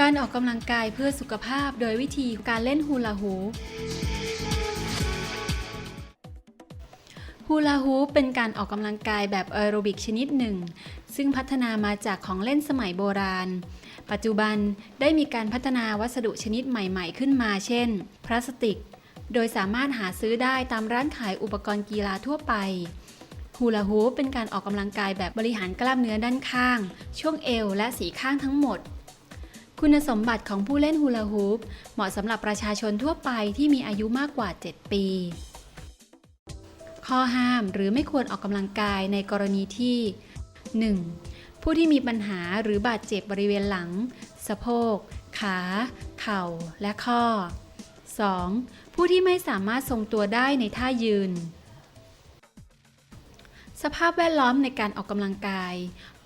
การออกกำลังกายเพื่อสุขภาพโดยวิธีการเล่นฮูลาฮูปฮูลาฮูปเป็นการออกกำลังกายแบบแอโรบิกชนิดหนึ่ง ซึ่งพัฒนามาจากของเล่นสมัยโบราณ ปัจจุบันได้มีการพัฒนาวัสดุชนิดใหม่ๆขึ้นมา เช่น พลาสติก โดยสามารถหาซื้อได้ตามร้านขายอุปกรณ์กีฬาทั่วไปฮูลาฮูปเป็นการออกกำลังกายแบบบริหารกล้ามเนื้อด้านข้าง ช่วงเอวและสีข้างทั้งหมด คุณสมบัติของผู้เล่นฮูลาฮูปเหมาะสำหรับประชาชนทั่วไปที่มีอายุมากกว่า 7 ปี ข้อห้ามหรือไม่ควรออกกำลังกายในกรณีที่ 1. ผู้ที่มีปัญหาหรือบาดเจ็บบริเวณหลัง สะโพก ขา เข่า และข้อ 2. ผู้ที่ไม่สามารถทรงตัวได้ในท่ายืน สภาพแวดล้อมในการออกกำลังกาย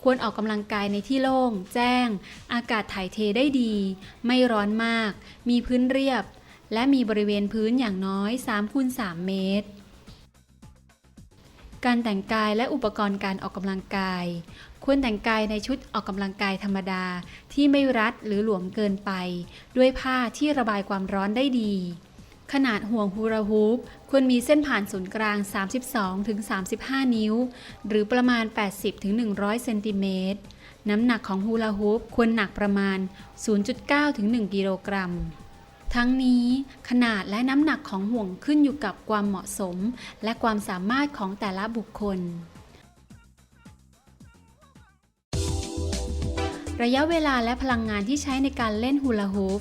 ควรออกกำลังกายในที่โล่ง แจ้ง อากาศถ่ายเทได้ดี ไม่ร้อนมาก มีพื้นเรียบ และมีบริเวณพื้นอย่างน้อย3คูณ3เมตร การแต่งกายและอุปกรณ์การออกกำลังกาย ควรแต่งกายในชุดออกกำลังกายธรรมดาที่ไม่รัดหรือหลวมเกินไป ด้วยผ้าที่ระบายความร้อนได้ดี ขนาดห่วงฮูราฮูปควรมีเส้นผ่านศูนย์กลาง 32-35 นิ้ว หรือประมาณ 80-100 เซนติเมตร น้ำหนักของฮูลาฮูปควรหนักประมาณ 0.9-1 กิโลกรัม ทั้งนี้ขนาดและน้ำหนักของห่วงขึ้นอยู่กับความเหมาะสม และความสามารถของแต่ละบุคคล ระยะเวลาและพลังงานที่ใช้ในการเล่นฮูลาฮูป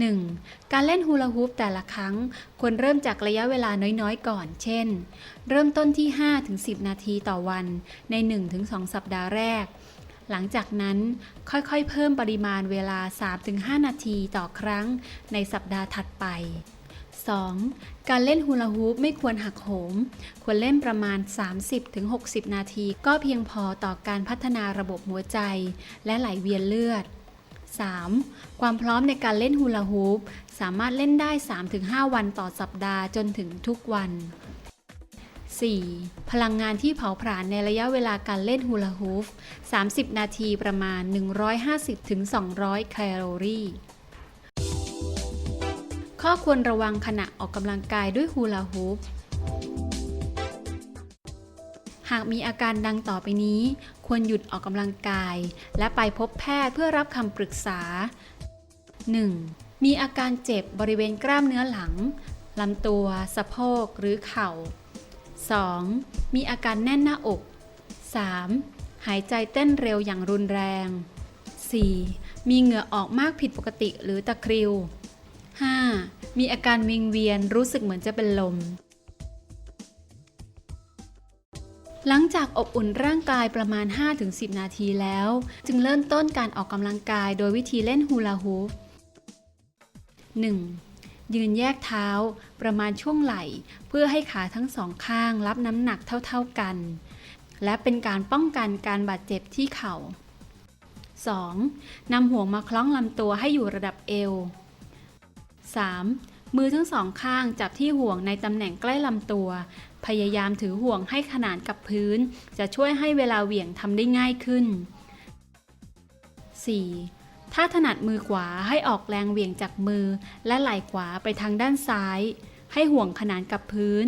1. การเล่นฮูลาฮูปแต่ละครั้ง ควรเริ่มจากระยะเวลาน้อยๆ ก่อน เช่น เริ่มต้นที่ 5-10 นาทีต่อวัน ใน 1-2 สัปดาห์แรก หลังจากนั้นค่อยๆ เพิ่มปริมาณเวลา 3-5 นาทีต่อครั้ง ในสัปดาห์ถัดไป 2. การเล่นฮูลาฮูปไม่ควรหักโหม ควรเล่นประมาณ 30-60 นาที ก็เพียงพอต่อการพัฒนาระบบหัวใจ และไหลเวียนเลือด 3. ความพร้อมในการเล่นฮูลาฮูปสามารถเล่นได้ 3-5 วันต่อสัปดาห์จนถึงทุกวัน 4. พลังงานที่เผาผลาญในระยะเวลาการเล่นฮูลาฮูป30 นาทีประมาณ 150-200 แคลอรี่ ข้อควรระวังขณะออกกำลังกายด้วยฮูลาฮูปากมีอาการดังต่อไปนี้ ควรหยุดออกกำลังกาย และไปพบแพทย์เพื่อรับคำปรึกษา 1. มีอาการเจ็บบริเวณกล้ามเนื้อหลังลำตัว สะโพกหรือเข่า 2. มีอาการแน่นหน้าอก 3. หายใจเต้นเร็วอย่างรุนแรง 4. มีเหงื่อออกมากผิดปกติหรือตะคริว 5. มีอาการวิงเวียนรู้สึกเหมือนจะเป็นลม หลังจากอบอุ่นร่างกายประมาณ 5-10 นาทีแล้ว จึงเริ่มต้นการออกกำลังกายโดยวิธีเล่นฮูลาฮูป 1. ยืนแยกเท้าประมาณช่วงไหล่ เพื่อให้ขาทั้งสองข้างรับน้ำหนักเท่าๆกัน และเป็นการป้องกันการบาดเจ็บที่เข่า 2. นำห่วงมาคล้องลำตัวให้อยู่ระดับเอว 3. มือทั้งสองข้างจับที่ห่วงในตำแหน่งใกล้ลำตัว พยายามถือห่วงให้ขนานกับพื้น จะช่วยให้เวลาเหวี่ยงทำได้ง่ายขึ้น 4. ถ้าถนัดมือขวาให้ออกแรงเหวี่ยงจากมือ และไหล่ขวาไปทางด้านซ้าย ให้ห่วงขนานกับพื้น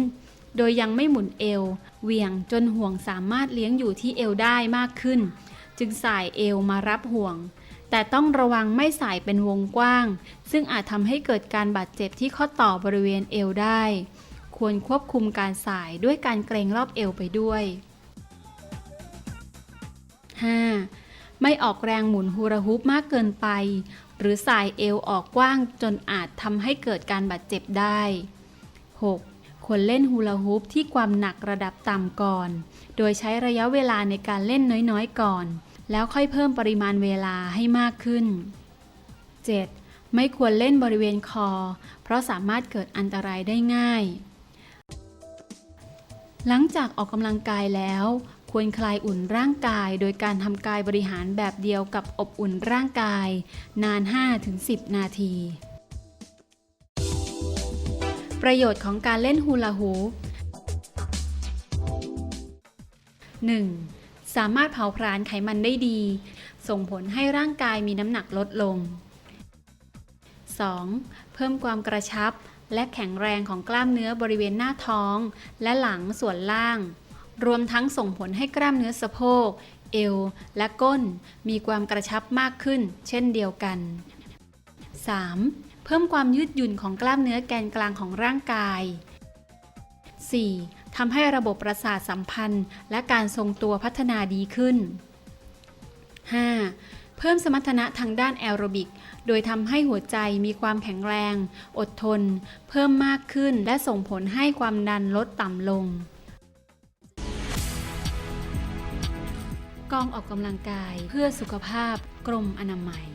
โดยยังไม่หมุนเอว เหวี่ยงจนห่วงสามารถเลี้ยงอยู่ที่เอวได้มากขึ้น จึงสายเอวมารับห่วง แต่ต้องระวังไม่สายเป็นวงกว้าง ซึ่งอาจทำให้เกิดการบาดเจ็บที่ข้อต่อบริเวณเอวได้ ควรควบคุมการสายด้วยการเกรงรอบเอวไปด้วย 5. ไม่ออกแรงหมุนฮูราฮูปมากเกินไป หรือสายเอวออกกว้างจนอาจทำให้เกิดการบาดเจ็บได้ 6. ควรเล่นฮูลาฮูปที่ความหนักระดับต่ำก่อน โดยใช้ระยะเวลาในการเล่นน้อยๆก่อน แล้วค่อยเพิ่มปริมาณเวลาให้มากขึ้น 7. ไม่ควรเล่นบริเวณคอ เพราะสามารถเกิดอันตรายได้ง่าย หลังจากออกกำลังกายแล้ว ควรคลายอุ่นร่างกาย โดยการทำกายบริหารแบบเดียวกับอบอุ่นร่างกาย นาน 5-10 นาที ประโยชน์ของการเล่นฮูลาฮูป 1. สามารถเผาผลาญไขมันได้ดี ส่งผลให้ร่างกายมีน้ำหนักลดลง 2. เพิ่มความกระชับ และแข็งแรงของกล้ามเนื้อบริเวณหน้าท้อง และหลังส่วนล่าง รวมทั้งส่งผลให้กล้ามเนื้อสะโพก เอว และก้น มีความกระชับมากขึ้น เช่นเดียวกัน 3. เพิ่มความยืดหยุ่นของกล้ามเนื้อแกนกลางของร่างกาย 4. ทำให้ระบบประสาทสัมพันธ์ และการทรงตัวพัฒนาดีขึ้น 5. เพิ่มสมรรถนะทางด้านแอโรบิก โดยทำให้หัวใจมีความแข็งแรง อดทน เพิ่มมากขึ้นและส่งผลให้ความดันลดต่ำลง กองออกกำลังกายเพื่อสุขภาพกรมอนามัย